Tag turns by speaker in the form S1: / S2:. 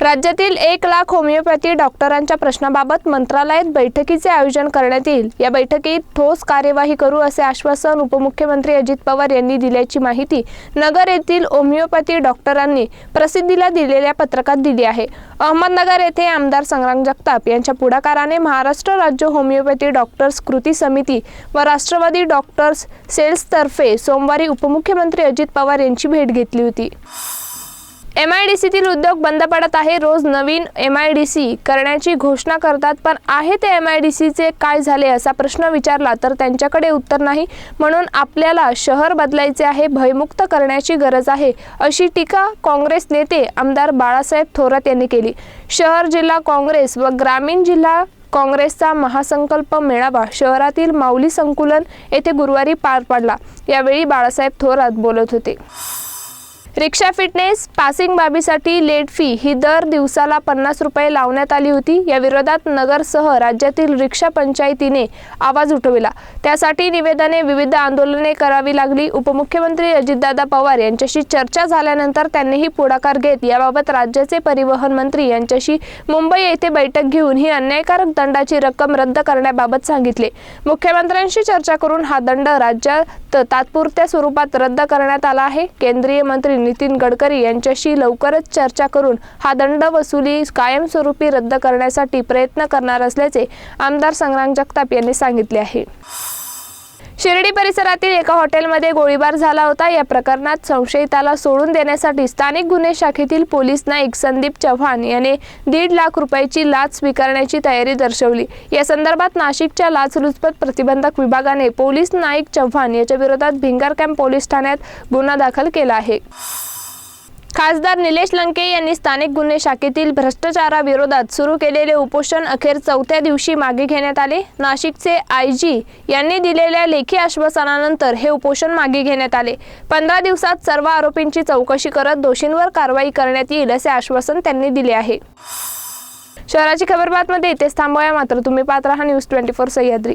S1: राज्यातील एक लाख होमिओपॅथी डॉक्टरांच्या प्रश्नाबाबत मंत्रालयात बैठकीचे आयोजन करण्यात येईल. या बैठकीत ठोस कार्यवाही करू असे आश्वासन उपमुख्यमंत्री अजित पवार यांनी दिल्याची माहिती नगर येथील होमिओपॅथी डॉक्टरांनी प्रसिद्धीला दिलेल्या पत्रकात दिली आहे. अहमदनगर येथे आमदार संग्राम जगताप यांच्या पुढाकाराने महाराष्ट्र राज्य होमिओपॅथी डॉक्टर्स कृती समिती व राष्ट्रवादी डॉक्टर्स सेल्सतर्फे सोमवारी उपमुख्यमंत्री अजित पवार यांची भेट घेतली होती. एम आय डी सीतील उद्योग बंद पडत आहे. रोज नवीन एम आय डी सी करण्याची घोषणा करतात. पण आहे ते एम आय डी सीचे काय झाले असा प्रश्न विचारला तर त्यांच्याकडे उत्तर नाही. म्हणून आपल्याला शहर बदलायचे आहे भयमुक्त करण्याची गरज आहे अशी टीका काँग्रेस नेते आमदार बाळासाहेब थोरात यांनी केली. शहर जिल्हा काँग्रेस व ग्रामीण जिल्हा काँग्रेसचा महासंकल्प मेळावा शहरातील माऊली संकुलन येथे गुरुवारी पार पडला. यावेळी बाळासाहेब थोरात बोलत होते. रिक्षा फिटनेस पासिंग बाबीसाठी लेट फी ही दर दिवसाला पन्नास रुपये लावण्यात आली होती. या विरोधात नगरसह राज्यातील रिक्षा पंचायतीने आवाज उठविला. त्यासाठी निवेदने विविध आंदोलने करावी लागली. उपमुख्यमंत्री अजितदादा पवार यांच्याशी चर्चा झाल्यानंतर त्यांनीही पुढाकार घेत याबाबत राज्याचे परिवहन मंत्री यांच्याशी मुंबई येथे बैठक घेऊन ही अन्यायकारक दंडाची रक्कम रद्द करण्याबाबत सांगितले. मुख्यमंत्र्यांशी चर्चा करून हा दंड राज्यात तात्पुरत्या स्वरूपात रद्द करण्यात आला आहे. केंद्रीय मंत्री नितीन गडकरी यांच्याशी लवकरच चर्चा करून हा दंड वसुली कायमस्वरूपी रद्द करण्यासाठी प्रयत्न करणार असल्याचे आमदार संग्राम जगताप यांनी सांगितले आहे. शिर्डी परिसरातील एका हॉटेलमध्ये गोळीबार झाला होता. या प्रकरणात संशयिताला सोडून देण्यासाठी स्थानिक गुन्हे शाखेतील पोलीस नाईक संदीप चव्हाण याने दीड लाख रुपयाची लाच स्वीकारण्याची तयारी दर्शवली. या संदर्भात नाशिकच्या लाचलुचपत प्रतिबंधक विभागाने पोलीस नाईक चव्हाण याच्या विरोधात भिंगार कॅम्प पोलीस ठाण्यात गुन्हा दाखल केला आहे. खासदार निलेश लंके यांनी स्थानिक गुन्हे शाखेतील भ्रष्टाचाराविरोधात सुरू केलेले उपोषण अखेर चौथ्या दिवशी मागे घेण्यात आले. नाशिकचे आय जी यांनी दिलेल्या लेखी आश्वासनानंतर हे उपोषण मागे घेण्यात आले. पंधरा दिवसात सर्व आरोपींची चौकशी करत दोषींवर कारवाई करण्यात येईल असे आश्वासन त्यांनी दिले आहे. शहराची खबर बातमध्ये इथेच थांबवया मात्र तुम्ही पात्र हा न्यूज ट्वेंटी फोर सह्याद्री.